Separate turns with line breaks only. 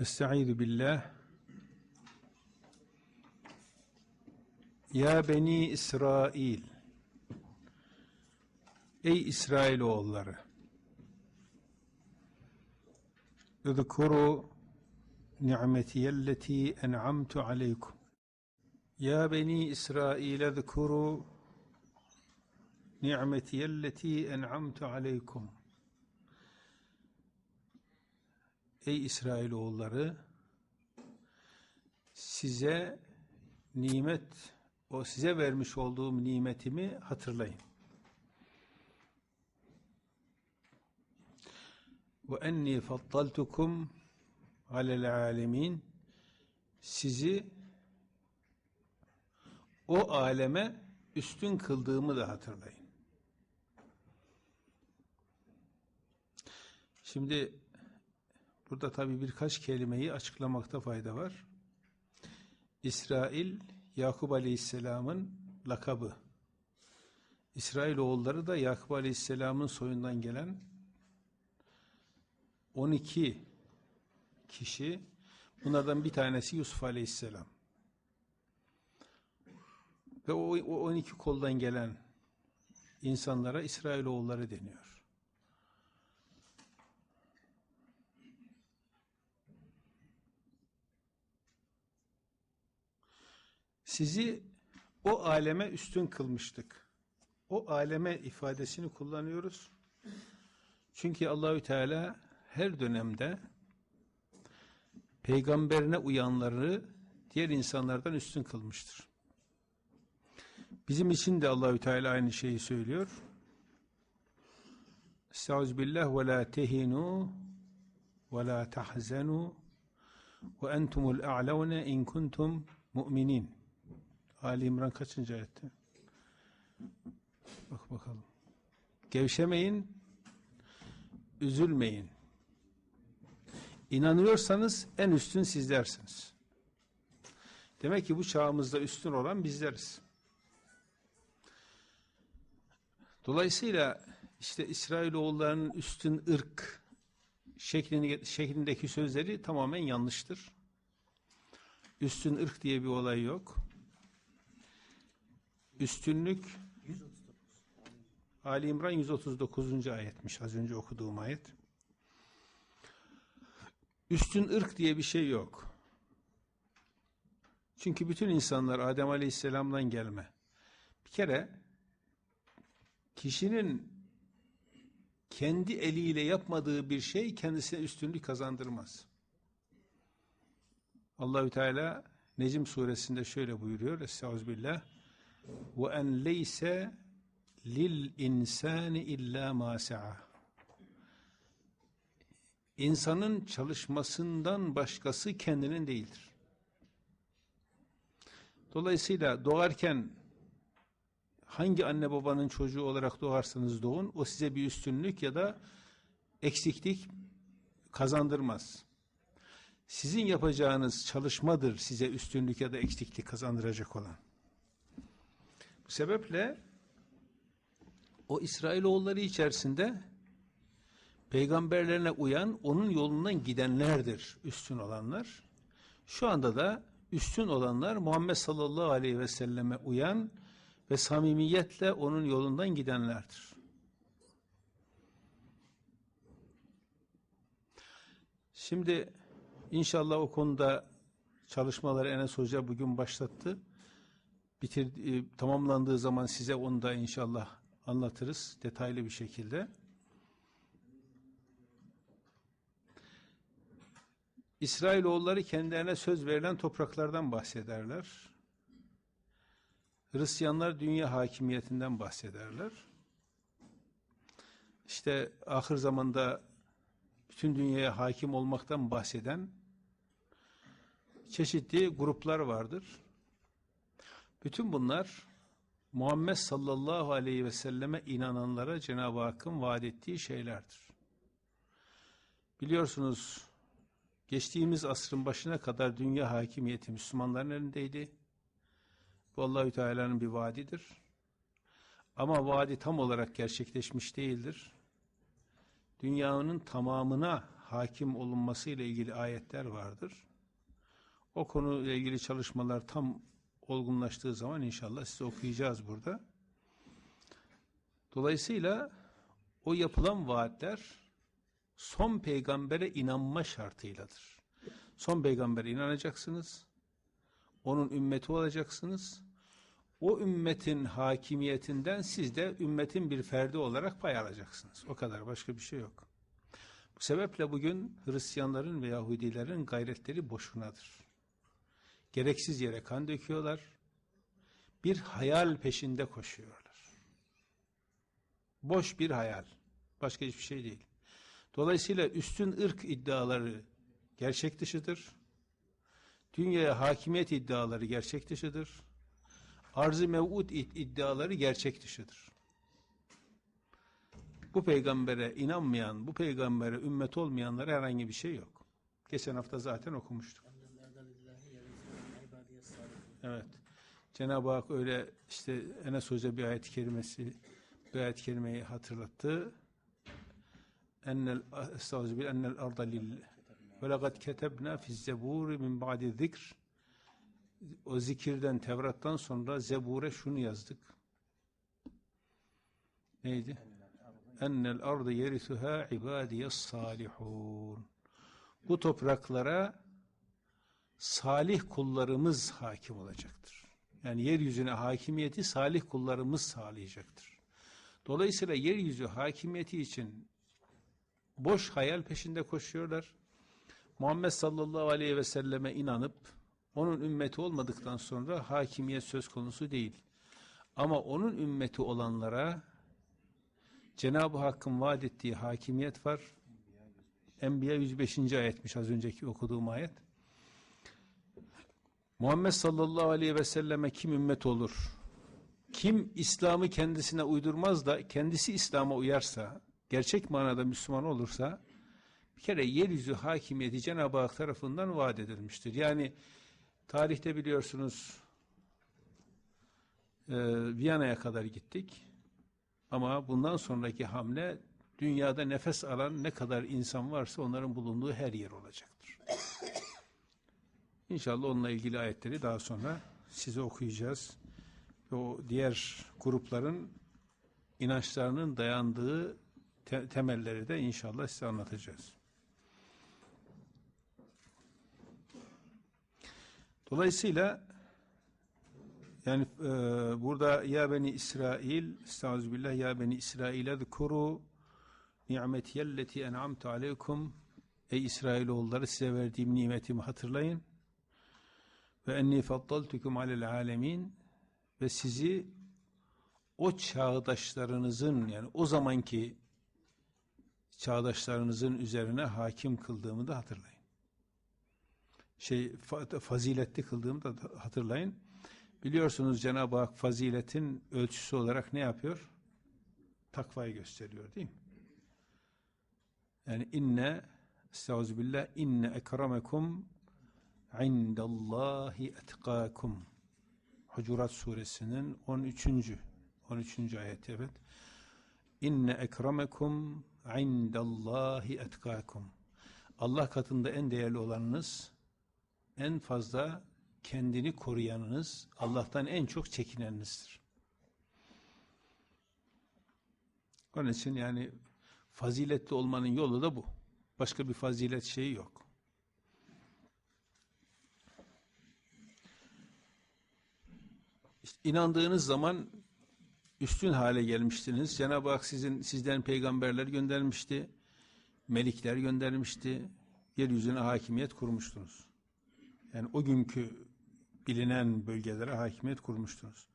Estaizu billah. Ya beni İsrail. Ey İsrail oğulları. Üzkuru ni'metiyelleti en'amtu aleykum. Ya beni İsrail zkuru ni'metiyelleti en'amtu aleykum. Ey İsrailoğulları size nimet o size vermiş olduğum nimetimi hatırlayın. Ve enni faddaltukum alel alemin sizi o aleme üstün kıldığımı da hatırlayın. Şimdi burada tabi birkaç kelimeyi açıklamakta fayda var. İsrail, Yakup Aleyhisselam'ın lakabı. İsrail oğulları da Yakup Aleyhisselam'ın soyundan gelen 12 kişi. Bunlardan bir tanesi Yusuf Aleyhisselam. Ve o, o 12 koldan gelen insanlara İsrailoğulları deniyor. Sizi o aleme üstün kılmıştık. O aleme ifadesini kullanıyoruz. Çünkü Allahü Teala her dönemde peygamberine uyanları diğer insanlardan üstün kılmıştır. Bizim için de Allahü Teala aynı şeyi söylüyor. Estağfirullah ve la tehinu ve la tahzenu ve entumul a'laune in kuntum mu'minin. Ali İmran kaçıncı ayette? Bak bakalım. Gevşemeyin, üzülmeyin. İnanıyorsanız en üstün sizlersiniz. Demek ki bu çağımızda üstün olan bizleriz. Dolayısıyla işte İsrailoğullarının üstün ırk şeklindeki sözleri tamamen yanlıştır. Üstün ırk diye bir olay yok. Üstünlük 139. Ali İmran 139. ayetmiş az önce okuduğum ayet. Üstün ırk diye bir şey yok. Çünkü bütün insanlar Adem Aleyhisselam'dan gelme. Bir kere kişinin kendi eliyle yapmadığı bir şey kendisine üstünlük kazandırmaz. Allahü Teala Necim suresinde şöyle buyuruyor. Estağfirullah. Ve en leyse lil insani illa ma sa'a. İnsanın çalışmasından başkası kendinin değildir. Dolayısıyla doğarken hangi anne babanın çocuğu olarak doğarsanız doğun o size bir üstünlük ya da eksiklik kazandırmaz. Sizin yapacağınız çalışmadır size üstünlük ya da eksiklik kazandıracak olan. Sebeple o İsrailoğulları içerisinde peygamberlerine uyan, onun yolundan gidenlerdir üstün olanlar. Şu anda da üstün olanlar Muhammed sallallahu aleyhi ve selleme uyan ve samimiyetle onun yolundan gidenlerdir. Şimdi inşallah o konuda çalışmaları Enes Hoca bugün başlattı. Bitir, e, tamamlandığı zaman size onu da inşallah anlatırız detaylı bir şekilde. İsrailoğulları kendilerine söz verilen topraklardan bahsederler. Hristiyanlar dünya hakimiyetinden bahsederler. İşte ahir zamanda bütün dünyaya hakim olmaktan bahseden çeşitli gruplar vardır. Bütün bunlar Muhammed sallallahu aleyhi ve selleme inananlara Cenab-ı Hakk'ın vaat ettiği şeylerdir. Biliyorsunuz geçtiğimiz asrın başına kadar dünya hakimiyeti Müslümanların elindeydi. Bu Allahü Teala'nın bir vaadidir. Ama vaadi tam olarak gerçekleşmiş değildir. Dünyanın tamamına hakim olunması ile ilgili ayetler vardır. O konuyla ilgili çalışmalar tam olgunlaştığı zaman inşallah size okuyacağız burada. Dolayısıyla o yapılan vaatler son peygambere inanma şartıyladır. Son peygambere inanacaksınız. Onun ümmeti olacaksınız. O ümmetin hakimiyetinden siz de ümmetin bir ferdi olarak pay alacaksınız. O kadar başka bir şey yok. Bu sebeple bugün Hristiyanların ve Yahudilerin gayretleri boşunadır. Gereksiz yere kan döküyorlar. Bir hayal peşinde koşuyorlar. Boş bir hayal. Başka hiçbir şey değil. Dolayısıyla üstün ırk iddiaları gerçek dışıdır. Dünyaya hakimiyet iddiaları gerçek dışıdır. Arz-ı mev'ud iddiaları gerçek dışıdır. Bu peygambere inanmayan, bu peygambere ümmet olmayanlara herhangi bir şey yok. Geçen hafta zaten okumuştuk. Evet. Cenab-ı Hak öyle işte Enes Hoca bir ayet-i kerimesi bir ayet-i kerimeyi hatırlattı. Ennel estağfirullah ennel arda lil ve lekad ketebna fi zebur min ba'di zikr o zikirden Tevrat'tan sonra Zebur'e şunu yazdık. Neydi? Ennel ardı yerisuha ibadiyes salihun. Bu topraklara salih kullarımız hakim olacaktır. Yani yeryüzüne hakimiyeti salih kullarımız sağlayacaktır. Dolayısıyla yeryüzü hakimiyeti için boş hayal peşinde koşuyorlar. Muhammed sallallahu aleyhi ve selleme inanıp onun ümmeti olmadıktan sonra hakimiyet söz konusu değil. Ama onun ümmeti olanlara Cenab-ı Hakk'ın vaat ettiği hakimiyet var. Enbiya 105. ayetmiş az önceki okuduğum ayet. Muhammed sallallahu aleyhi ve selleme kim ümmet olur? Kim İslam'ı kendisine uydurmaz da kendisi İslam'a uyarsa, gerçek manada Müslüman olursa bir kere yeryüzü hakimiyeti Cenab-ı Hak tarafından vaat edilmiştir. Yani tarihte biliyorsunuz e, Viyana'ya kadar gittik. Ama bundan sonraki hamle dünyada nefes alan ne kadar insan varsa onların bulunduğu her yer olacaktır. İnşallah onunla ilgili ayetleri daha sonra size okuyacağız. O diğer grupların inançlarının dayandığı te temelleri de inşallah size anlatacağız. Dolayısıyla yani e, burada ya beni İsrail estağfirullah ya beni İsrail zkuru ni'metiyelleti en'amtu aleykum ey İsrailoğulları size verdiğim nimetimi hatırlayın ve enni faddaltukum alel alemin ve sizi o çağdaşlarınızın yani o zamanki çağdaşlarınızın üzerine hakim kıldığımı da hatırlayın. Şey faziletli kıldığımı da hatırlayın. Biliyorsunuz Cenab-ı Hak faziletin ölçüsü olarak ne yapıyor? Takvayı gösteriyor değil mi? Yani inne estağfirullah inne ekremekum indallahi etkakum Hucurat suresinin 13. 13. ayet evet. İnne ekremekum indallahi etkakum. Allah katında en değerli olanınız, en fazla kendini koruyanınız, Allah'tan en çok çekinenizdir. Onun için yani faziletli olmanın yolu da bu. Başka bir fazilet şeyi yok. İnandığınız zaman üstün hale gelmiştiniz. Cenab-ı Hak sizin sizden peygamberler göndermişti. Melikler göndermişti. Yeryüzüne hakimiyet kurmuştunuz. Yani o günkü bilinen bölgelere hakimiyet kurmuştunuz.